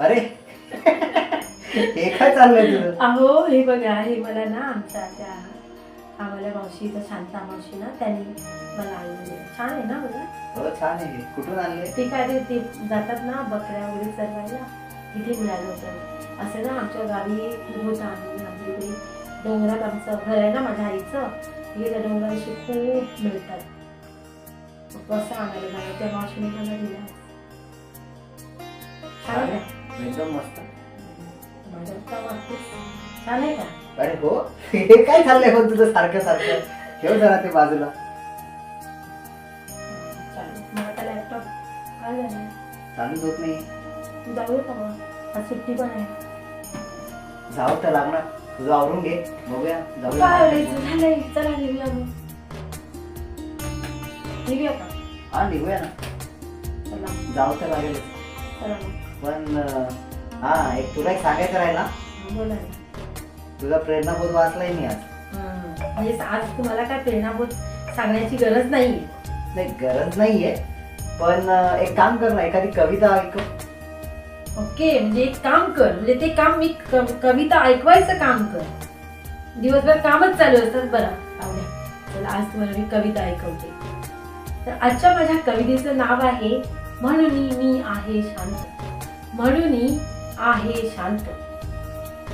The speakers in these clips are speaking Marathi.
अरे. हे काय चाललंय तुझं? अहो हे बघा हे मला ना आमच्या त्या आम्हाला मावशी तर शांता मावशी ना त्यांनी मला आणून दिलं छान आहे ना बघा. हो छान आहे. हे. कुठून आणले? ते काय ते ते जातात ना बकऱ्या वगैरे चरवायला तिथे मिळालं होतं. असं ना आमच्या गावी खूप होतं आम्ही आमच्या इकडे डोंगरात आमचं घर आहे ना माझ्या आईचं तिथे त्या डोंगराविषयी खूप मिळतात. मग कसं आणायला लागलं त्या मावशीने मला दिला. छान आहे? एकदम मस्त. माझ्या का वाटतेस? छान आहे का? अरे हो. हे काय चाललंय पण तुझं सारखं सारखं? ठेव जरा ते बाजूला. चालूच होत नाही. का मग आज सुट्टी पण आहे. जावं तर लागणार. तुझं आवरून घे. बघूया. झालंय. चला निघूया मग. निघूया का? हा निघूया ना. जावं तर लागेल चला मग. पण हा एक तुला एक सांगायचं राहिला बोला ना. तुझा प्रेरणाबोध वाचलाय मी आज. म्हणजे आज तुम्हाला काय प्रेरणाबोध सांगण्याची गरज नाहीये. नाही गरज नाहीये. पण अं, एक काम कर ना एखादी कविता ऐक. ओके म्हणजे एक काम कर. म्हणजे ते काम मी क- कविता ऐकवायचं काम कर. दिवसभर कामच चालू असतात बरं. चला आज तुम्हाला मी कविता ऐकवते. तर आजच्या माझ्या कवितेचं नाव आहे म्हणून मी आहे शांत. म्हणून आहे शांत.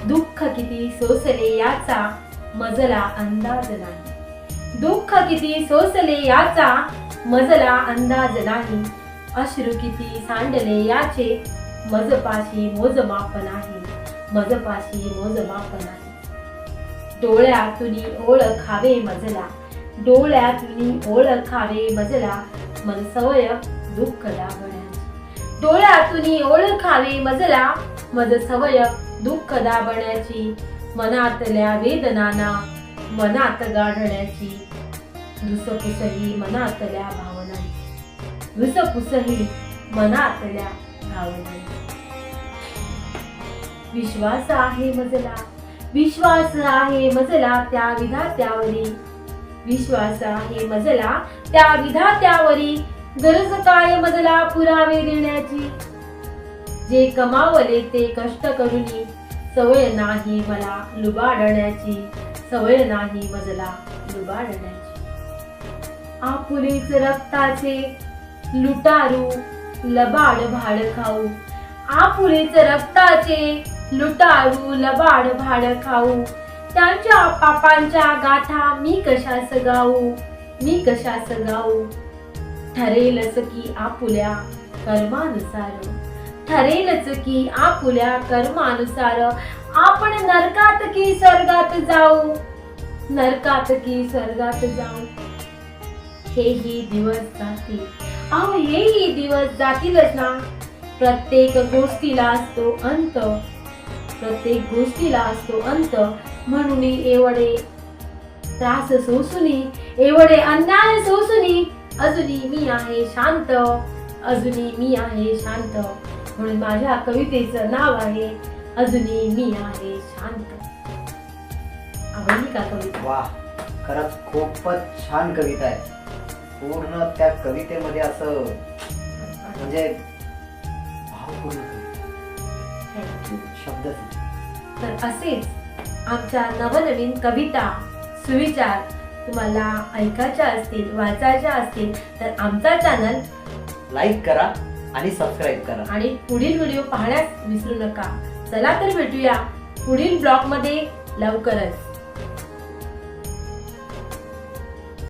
दुःख किती सोसले याचा मजला अंदाज नाही. दुःख किती सोसले याचा मजला अंदाज नाही. अश्रू किती सांडले याचे मजपाशी मोजमाप नाही. मजपाशी मोजमाप नाही. डोळ्यातून ओळखावे मजला. डोळ्यातून ओळखावे मजला. मनसवय दुःख दाबण्याची डोळ्यातून ओळखावे मजला मज सवय दुःख दाबण्याची मनातल्या वेदनाना मनात गाढण्याची. धुसपुसही मनातल्या भावना धुसपुसही मनातल्या भावना विश्वास आहे मजला विश्वास आहे मजला त्या विधात्यावरी. विश्वास आहे मजला त्या विधात्यावरी. गरज काय मजला पुरावे देण्याची? जे कमावले ते कष्ट करून सवय नाही मला लुबाडण्याची. सवय नाही मजला लुबाडण्याची. आपुलीच रक्ताचे लुटारू लबाड भाड खाऊ. आपुलीच रक्ताचे लुटारू लबाड भाड खाऊ. त्यांच्या पापांच्या गाथा मी कशा सगाऊ मी कशा सगाऊ ठरेलच की आपुल्या कर्मानुसार. ठरेलच की आपुल्या कर्मानुसार. आपण नरकात की स्वर्गात जाऊ? नरकात की स्वर्गात जाऊ? हेही दिवस जातील. अहो हेही दिवस जातीलच ना. प्रत्येक गोष्टीला असतो अंत. प्रत्येक गोष्टीला असतो अंत. म्हणून एवढे त्रास सोसुनी एवढे अन्याय सोसुनी अजूनही मी आहे शांत. अजूनही मी आहे शांत. म्हणून माझ्या कवितेचं नाव आहे अजूनही मी आहे शांत. आवडली का कविता? वा खरंच खूपच छान कविता आहे. पूर्ण त्या कवितेमध्ये असं म्हणजे भावपूर्ण नाही. तर असेच आमच्या नवनवीन कविता सुविचार तुम्हाला ऐकायच्या असतील वाचायच्या असतील तर आमचा चॅनल लाईक करा आणि सबस्क्राईब करा. आणि पुढील व्हिडिओ पाहण्यास विसरू नका. चला तर भेटूया पुढील ब्लॉगमध्ये लवकरच.